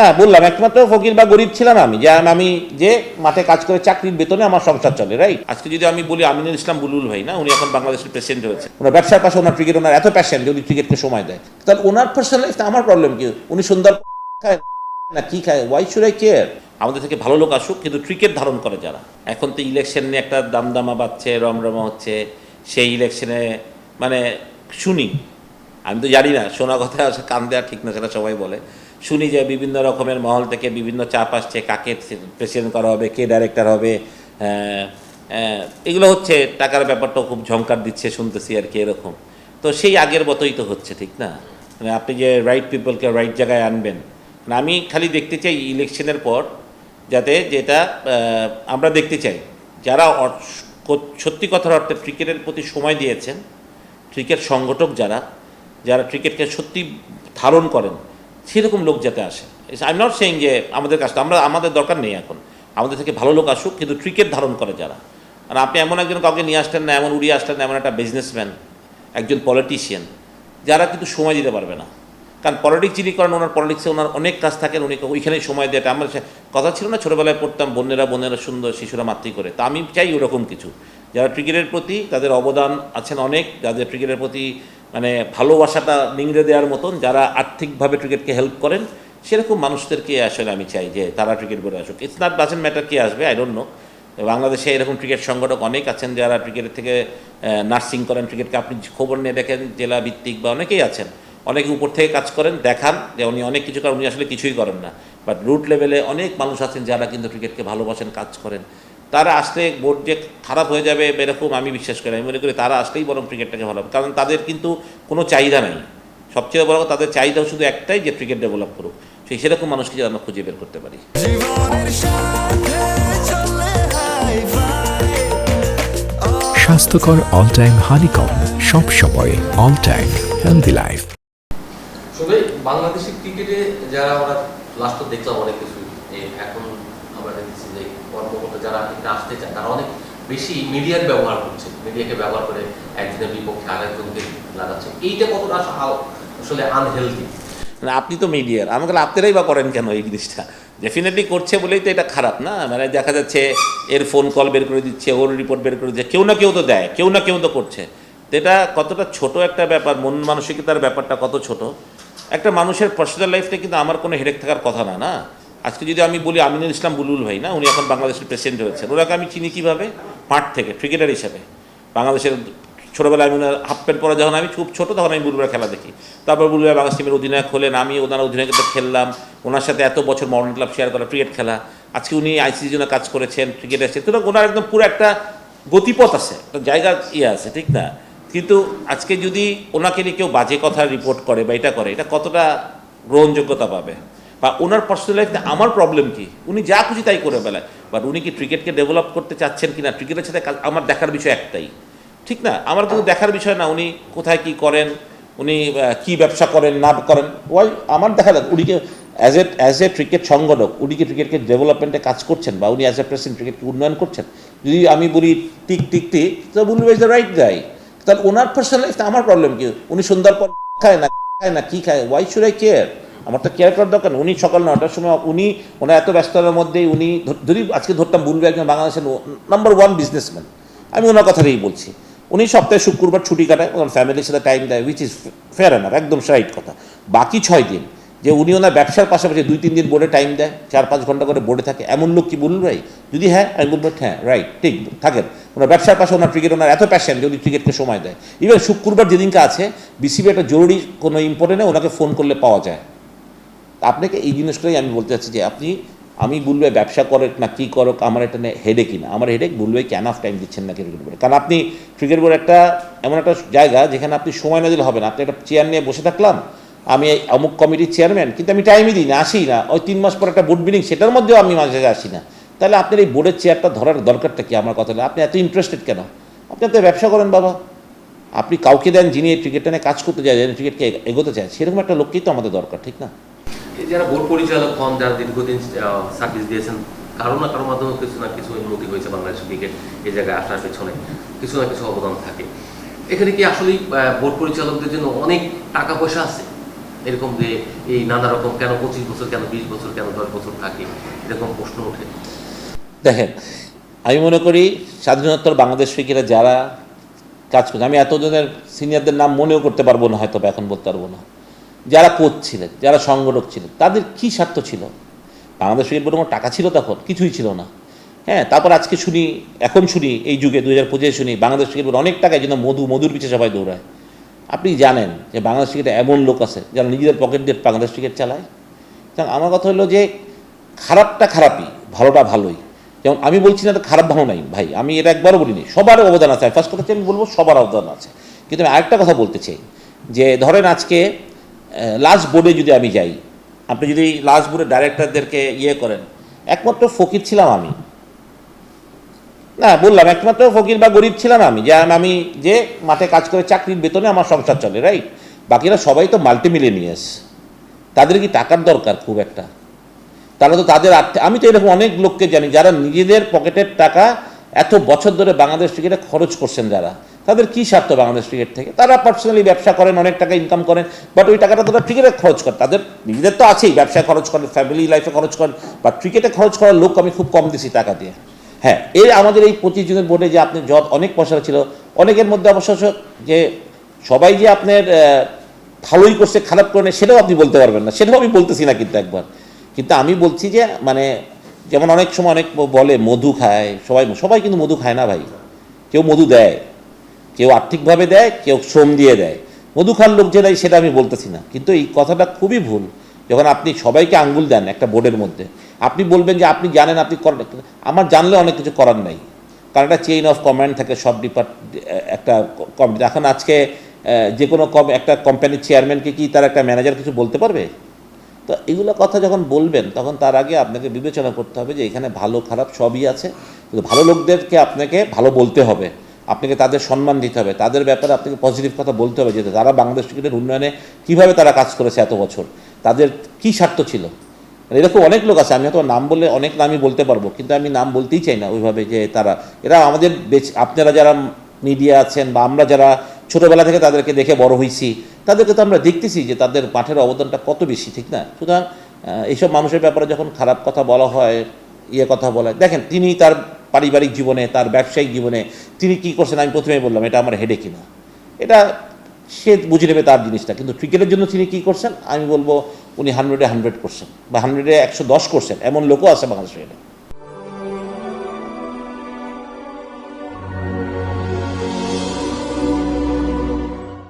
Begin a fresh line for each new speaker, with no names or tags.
না বললাম একমাত্র ফকির বা গরিব ছিলাম আমি। যে আমি যে মাঠে কাজ করে চাকরির বেতনে আমার সংসার চলে রাইট আজকে যদি আমি বলি আমিনুল ইসলাম বুলুল ভাই না উনি এখন বাংলাদেশের প্রেসিডেন্ট হয়েছে। ওনার ব্যবসার পাশে ওনার ক্রিকেট ওনার এত প্যাশন যে উনি ক্রিকেটকে সময় দেয়। তাহলে ওনার পার্সোনাল আমার প্রবলেম কি? উনি সুন্দর খায় না কি খায়? ওয়াই শুড আই কেয়ার আমাদের থেকে ভালো লোক আসুক কিন্তু ক্রিকেট ধারণ করে যারা। এখন তো ইলেকশন নিয়ে একটা দামদামা বাচ্ছে রমরমা হচ্ছে। সেই ইলেকশনে মানে শুনি। আমি তো জানি না শোনা কথা কান দেওয়া ঠিক না সেটা সবাই বলে। শুনি যে বিভিন্ন রকমের মহল থেকে বিভিন্ন চাপ আসছে, কাকে প্রেসিডেন্ট করা হবে, কে ডাইরেক্টর হবে এগুলো হচ্ছে, টাকার ব্যাপারটাও খুব ঝংকার দিচ্ছে শুনতেছি আর কি এরকম। তো সেই আগের মতোই তো হচ্ছে, ঠিক না? মানে আপনি যে রাইট পিপলকে রাইট জায়গায় আনবেন মানে আমি খালি দেখতে চাই ইলেকশনের পর যাতে যেটা আমরা দেখতে চাই। যারা সত্যি কথার অর্থে ক্রিকেটের প্রতি সময় দিয়েছেন, ক্রিকেট সংগঠক যারা যারা ক্রিকেটকে সত্যি ধারণ করেন সেরকম লোক যাতে আসে। আই এম নট সেইং যে আমাদের কাছে আমরা, আমাদের দরকার নেই এখন। আমাদের থেকে ভালো লোক আসুক, কিন্তু ক্রিকেট ধারণ করে যারা। আর আপনি এমন একজন কাউকে নিয়ে আসলেন না, এমন উড়িয়ে আসলেন না, এমন একটা বিজনেসম্যান একজন পলিটিশিয়ান যারা কিন্তু সময় দিতে পারবে না। কারণ পলিটিক্স যিনি করেন, ওনার পলিটিক্সে ওনার অনেক কাজ থাকেন উনি ওইখানেই সময় দেয়। আমার কথা ছিল না, ছোটোবেলায় পড়তাম, বোনেরা বোনেরা সুন্দর, শিশুরা মাতৃ করে। তা আমি চাই ওরকম কিছু। যারা ক্রিকেটের প্রতি তাদের অবদান আছেন অনেক, যাদের ক্রিকেটের প্রতি মানে ভালোবাসাটা নিংড়ে দেওয়ার মতন যারা আর্থিকভাবে ক্রিকেটকে হেল্প করেন, সেরকম মানুষদেরকে আসলে আমি চাই যে তারা ক্রিকেট করে আসুক। ইটস নট ডাজেন্ট ম্যাটার কে আসবে আই ডোন্ট নো বাংলাদেশে এরকম ক্রিকেট সংগঠক অনেক আছেন যারা ক্রিকেটের থেকে নার্সিং করেন ক্রিকেটকে। আপনি খবর নিয়ে দেখেন, জেলা ভিত্তিক বা অনেকেই আছেন। অনেকে উপর থেকে কাজ করেন, দেখান যে উনি অনেক কিছু করেন, উনি আসলে কিছুই করেন না। বাট রুট লেভেলে অনেক মানুষ আছেন যারা কিন্তু ক্রিকেটকে ভালোবাসেন, কাজ করেন। তারা আসলে বোর্ড যে খারাপ হয়ে যাবে এরকম আমি বিশ্বাস করি আমি মনে করি তারা আসলেই বরং ক্রিকেটটাকে ভালো কারণ তাদের কিন্তু কোনো চাহিদা নাই। সবচেয়ে বড় তাদের চাহিদা শুধু একটাই যে ক্রিকেট ডেভেলপ করুক। সেই সেরকম মানুষকে যেন আমরা খুঁজে বের করতে পারি।
স্বাস্থ্যকর অল টাইম হানিকম সব সময় all time healthy life
Bangladeshi ক্রিকেটে যারা আমরা লাস্ট দেখলাম অনেক কিছু এখন কর্মকর্তা যারা এখানে আসতে চায় তারা অনেক বেশি মিডিয়ার ব্যবহার করছে। মিডিয়াকে ব্যবহার করে একজনের বিপক্ষে আরেকজনকে লাগাচ্ছে। এইটা কতটা আসলে আনহেলদি
মানে আপনি তো মিডিয়ার আমাকে আপনারাই বা করেন কেন এই জিনিসটা? ডেফিনেটলি করছে বলেই তো এটা খারাপ, না? মানে দেখা যাচ্ছে, এর ফোন কল বের করে দিচ্ছে, ওর রিপোর্ট বের করে দিচ্ছে, কেউ না কেউ তো দেয়, কেউ না কেউ তো করছে। তো এটা কতটা ছোট একটা ব্যাপার, মন মানসিকতার ব্যাপারটা কত ছোট? একটা মানুষের পার্সোনাল লাইফটা কিন্তু আমার কোনো হেডেক থাকার কথা না না? আজকে যদি আমি বলি আমিনুল ইসলাম বুলুল ভাই, না, উনি এখন বাংলাদেশের প্রেসিডেন্ট হয়েছেন। ওনাকে আমি চিনি কীভাবে? মাঠ থেকে ক্রিকেটার হিসেবে। বাংলাদেশের ছোটোবেলায় আমি ওনার হাফ প্যান্ট পরা যখন আমি খুব ছোটো, তখন আমি বুলবুলের খেলা দেখি। তারপর বুলবুলের বাংলাদেশ টিমের অধিনায়ক হলেন আমি ওনার অধিনায়কদের খেললাম। ওনার সাথে এত বছর মডার্ন ক্লাব শেয়ার করা ক্রিকেট খেলা। আজকে উনি আইসিসির জন্য কাজ করেছেন ক্রিকেট আছে তো ওনার একদম পুরো একটা গতিপথ আছে জায়গা ইয়ে আছে, ঠিক না? কিন্তু আজকে যদি ওনাকে নিয়ে কেউ বাজে কথা রিপোর্ট করে বা এটা করে, এটা কতটা গ্রহণযোগ্যতা পাবে? বা ওনার পার্সোনাল লাইফে আমার প্রবলেম কি? উনি যা খুশি তাই করে বেলায় বাট উনি কি ক্রিকেটকে ডেভেলপ করতে চাচ্ছেন কি না ক্রিকেটের সাথে আমার দেখার বিষয় একটাই। ঠিক না? আমার কিন্তু দেখার বিষয় না। উনি কোথায় কি করেন? উনি কি ব্যবসা করেন, না করেন? ওয়াই আমার দেখা যাক। উনিকে as a as a cricket সংগঠক, উনি কি ক্রিকেটকে ডেভেলপমেন্টে কাজ করছেন বা উনি অ্যাজ এ প্রেসিডেন্ট ক্রিকেটকে উন্নয়ন করছেন? যদি আমি বলি টিক টিক টিক, তো বলব ইজ দ্য রাইট গাই তাহলে ওনার পার্সোনাল লাইফটা আমার প্রবলেম কি? উনি সুন্দর পর খায় না খায় না, কী খায়? ওয়াই শুড আই কেয়ার আমার তো কেয়ার করার দরকার উনি সকাল নটার সময় উনি, ওনার এত ব্যস্ততার মধ্যে উনি যদি আজকে ধরতাম বলবে একজন বাংলাদেশের নাম্বার ওয়ান বিজনেসম্যান আমি ওনার কথাটাই বলছি। উনি সপ্তাহে শুক্রবার ছুটি কাটায়, ওনার ফ্যামিলির সাথে টাইম দেয় উইচ ইজ ফেয়ার এনাফ একদম রাইট কথা। বাকি ছয় দিন যে উনি ওনার ব্যবসার পাশাপাশি দুই তিন দিন বোর্ডে টাইম দেয়, চার পাঁচ ঘণ্টা করে বোর্ডে থাকে, এমন লোক কি বলুন ভাই? যদি হ্যাঁ আমি বলব হ্যাঁ রাইট ঠিক, থাকেন। ওনার ব্যবসার পাশে ওনার ক্রিকেট ওনার এত প্যাশন যে উনি ক্রিকেটকে সময় দেয়। ইভেন শুক্রবার যেদিনকে আছে বিসিবি একটা জরুরি কোনো ইম্পর্টেন্টে ওনাকে ফোন করলে পাওয়া যায়। আপনাকে এই জিনিসটাই আমি বলতে চাচ্ছি যে আপনি, আমি বলবে ব্যবসা করে না কী করুক, আমার এটা হেডে কিনা আমার হেডেক বলবে কেন অফ টাইম দিচ্ছেন না ক্রিকেট বোর্ডে কারণ আপনি ক্রিকেট বোর্ড একটা, এমন একটা জায়গা যেখানে আপনি সময় না দিলে হবে না। আপনি একটা চেয়ার নিয়ে বসে থাকলাম, আমি অমুক কমিটির চেয়ারম্যান কিন্তু আমি টাইমই দিই না আসি না। ওই তিন মাস পর একটা বোর্ড মিটিং সেটার মধ্যেও আমি মাঝে মাঝে আসি না। তাহলে আপনার এই বোর্ডের চেয়ারটা ধরার দরকারটা কি আমার কথা? আপনি এত ইন্টারেস্টেড কেন? আপনি এত ব্যবসা করেন বাবা। আপনি কাউকে দেন যিনি এই ক্রিকেটটা নিয়ে কাজ করতে চায়, যিনি ক্রিকেটকে এগোতে চায়, সেরকম একটা লোককেই তো আমাদের দরকার, ঠিক না?
যারা বোর্ড পরিচালক হন, যারা দীর্ঘদিন সার্ভিস দিয়েছেন, কারও না কারও মাধ্যমে কিছু না কিছু উন্নতি হয়েছে বাংলাদেশ ক্রিকেট এই জায়গায় আসার পেছনে। কিছু না কিছু অবদান থাকে। এখানে কি আসলেই বোর্ড পরিচালকদের জন্য অনেক টাকা পয়সা আছে? এরকম যে এই নানা রকম কেন পঁচিশ বছর, কেন বিশ বছর, কেন দশ বছর থাকে? এরকম প্রশ্ন ওঠে।
দেখেন, আমি মনে করি স্বাধীনোত্তর বাংলাদেশ ক্রিকেটে যারা কাজ করছে, আমি এতজনের সিনিয়রদের নাম মনেও করতে পারব না হয়তো এখন বলতে পারব না। যারা কোচ ছিলেন, যারা সংগঠক ছিলেন, তাদের কি স্বার্থ ছিল? বাংলাদেশ ক্রিকেট বোর্ডে কোনো টাকা ছিল তখন? কিছুই ছিল না। হ্যাঁ তারপর আজকে শুনি, এখন শুনি, এই যুগে দু হাজার পঁচিশে শুনি, বাংলাদেশ ক্রিকেট বোর্ড অনেক টাকায় যেন মধু, মধুর পিছিয়ে সবাই দৌড়ায়। আপনি জানেন যে বাংলাদেশ ক্রিকেটে এমন লোক আছে যারা নিজেদের পকেট দিয়ে বাংলাদেশ ক্রিকেট চালায়? সুতরাং আমার কথা হলো যে, খারাপটা খারাপই, ভালোটা ভালোই। যেমন আমি বলছি না খারাপ, ভালো নাই, ভাই, আমি এটা একবারও বলিনি। সবার অবদান আছে। ফার্স্ট কথা আমি বলব সবার অবদান আছে। কিন্তু আমি আরেকটা কথা বলতে চাই। যে ধরেন আজকে লাস্ট বোর্ডে যদি আমি যাই, আপনি যদি লাস্ট বোর্ডের ডাইরেক্টরদেরকে ইয়ে করেন, একমাত্র ফকির ছিলাম আমি। না, বললাম, একমাত্র ফকির বা গরিব ছিলাম আমি, যে আমি যে মাঠে কাজ করে চাকরির বেতনে আমার সংসার চলে রাইট বাকিরা সবাই তো মাল্টিমিলিয়নিয়াস তাদের কি টাকার দরকার খুব একটা? তারা তো তাদের আমি তো এরকম অনেক লোককে জানি যারা নিজেদের পকেটের টাকা এত বছর ধরে বাংলাদেশ ক্রিকেটে খরচ করছেন যারা। তাদের কি স্বার্থ বাংলাদেশ ক্রিকেট থেকে? তারা পার্সোনালি ব্যবসা করেন, অনেক টাকা ইনকাম করেন বাট ওই টাকাটা তারা ক্রিকেটে খরচ করে তাদের, নিজেদের তো আছেই ব্যবসায় খরচ করেন ফ্যামিলি লাইফে খরচ করেন বা ক্রিকেটে খরচ করার লোক আমি খুব কম দিছি টাকা দিয়ে। হ্যাঁ এই আমাদের এই পঁচিশ জনের বোর্ডে যে আপনি যত অনেক পয়সা ছিল, অনেকের মধ্যে অবশ্য যে সবাই যে আপনার ভালোই করছে, খারাপ করে সেটাও আপনি বলতে পারবেন না। সেটাও আমি বলতেছি না কিন্তু একবার। কিন্তু আমি বলছি যে মানে যেমন অনেক সময় অনেক বলে, মধু খায়, সবাই সবাই কিন্তু মধু খায় না ভাই। কেউ মধু দেয়। কেউ আর্থিকভাবে দেয়, কেউ শ্রম দিয়ে দেয়। মধু খান লোক যে দেয়, সেটা আমি বলতেছি না। কিন্তু এই কথাটা খুবই ভুল। যখন আপনি সবাইকে আঙ্গুল দেন একটা বোর্ডের মধ্যে, আপনি বলবেন যে আপনি জানেন, আপনি করেন আমার জানলে অনেক কিছু করার নাই। কারণ একটা চেইন অফ কমান্ড থাকে, সব ডিপার্ট একটা এখন আজকে যে কোনো কম একটা কোম্পানির চেয়ারম্যানকে কি তার একটা ম্যানেজার কিছু বলতে পারবে? তো এগুলো কথা যখন বলবেন, তখন তার আগে আপনাকে বিবেচনা করতে হবে যে এখানে ভালো খারাপ সবই আছে। কিন্তু ভালো লোকদেরকে আপনাকে ভালো বলতে হবে। আপনাকে তাদের সম্মান দিতে হবে, তাদের ব্যাপারে আপনাকে পজিটিভ কথা বলতে হবে যে তারা বাংলাদেশ ক্রিকেটের উন্নয়নে কীভাবে তারা কাজ করেছে এত বছর, তাদের কী স্বার্থ ছিল? মানে এরকম অনেক লোক আছে, আমি হয়তো নাম বলে অনেক নামই বলতে পারব, কিন্তু আমি নাম বলতেই চাই না ওইভাবে যে তারা, এরা আমাদের আপনারা যারা মিডিয়া আছেন বা আমরা যারা ছোটোবেলা থেকে তাদেরকে দেখে বড় হয়েছি তাদেরকে তো আমরা দেখতেছি যে তাদের মাঠের অবদানটা কত বেশি, ঠিক না? সুতরাং এইসব মানুষের ব্যাপারে যখন খারাপ কথা বলা হয় ইয়ে কথা বলা, দেখেন তিনি তার পারিবারিক জীবনে, তার ব্যবসায়িক জীবনে, তিনি কি করছেন আমি প্রথমে বললাম, এটা আমার হেডে কিনা এটা সে বুঝে নেবে তার জিনিসটা, কিন্তু ক্রিকেটের জন্য তিনি কী করছেন? আমি বলব উনি হান্ড্রেডে হান্ড্রেড করছেন, বা হান্ড্রেডে একশো দশ করছেন, এমন লোকও আছে বাংলাদেশে